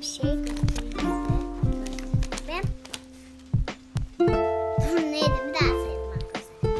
bir şey. Dur neydi bir daha sayalım arkadaşlar.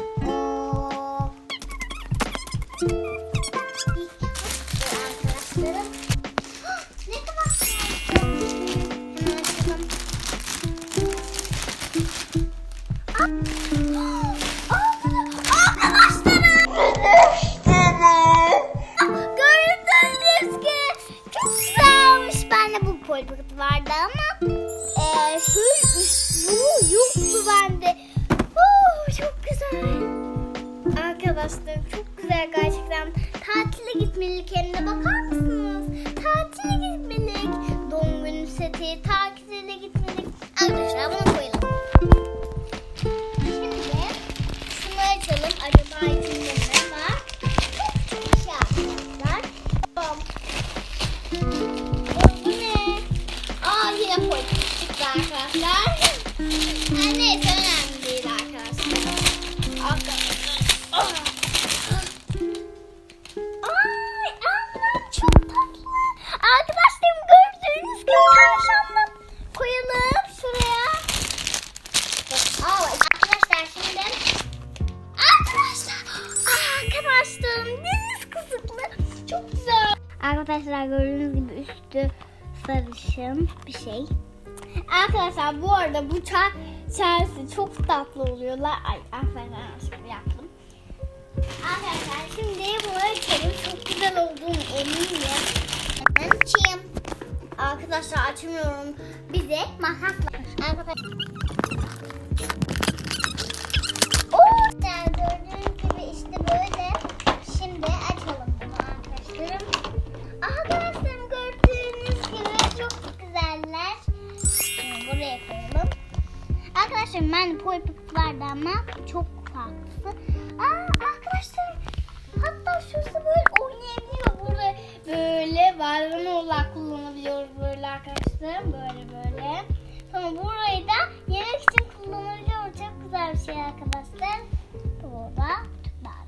Polipaketi vardı ama eee şu bu yoktu bende. Oo, çok güzel. Arkadaşlar çok güzel gerçekten. Tatile gitmelik kendine bakar mısınız? Tatile gitmelik. Doğum günü seti, tatile Arkadaşlar gördüğünüz gibi üstü sarışın bir şey Arkadaşlar bu arada bu çay çaresi çok tatlı oluyorlar. Ay aferin aşkım yaptım. Arkadaşlar şimdi bunu açalım. Çok güzel olduğunu eminim. Hemen açayım. Arkadaşlar açmıyorum. Bize makasla. Arkadaşlar. Oo, Arkadaşlar ben polipik vardı ama çok farklısı. Aa arkadaşlar hatta şurası böyle oynayabiliyor. Burada böyle balon olarak kullanabiliyoruz böyle arkadaşlar. Böyle böyle. Sonra burayı da yemek için kullanabiliyoruz. Çok güzel bir şey arkadaşlar. Burada tüpler.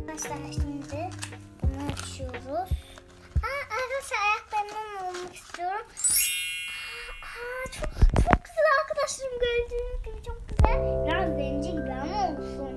Arkadaşlar şimdi bunu açıyoruz. Aa, arkadaşlar ayaklarımdan arkadaşlarım gördüğünüz gibi çok güzel. Biraz zenci gibi ama olsun.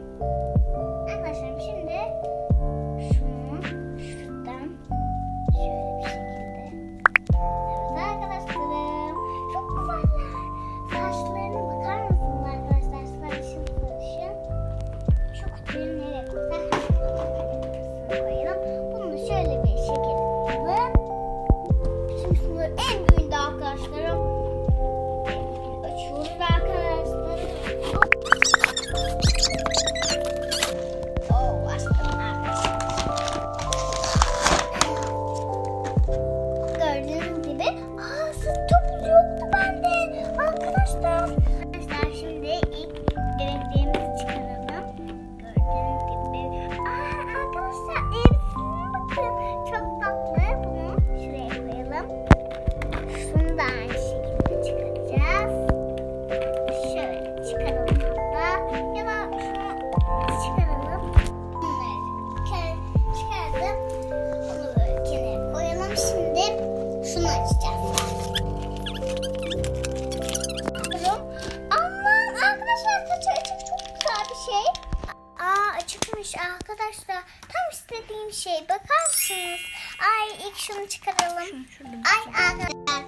Mısınız? Ay ilk şunu çıkaralım. Ay arkadaşlar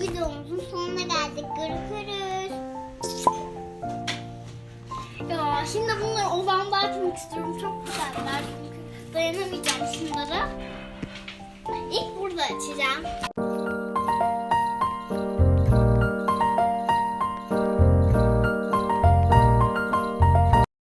videomuzun sonuna geldik. Görüşürüz. Ya şimdi bunları ovamda açmak istiyorum. Çok güzeller çünkü dayanamayacağım şunlara. İlk burada açacağım.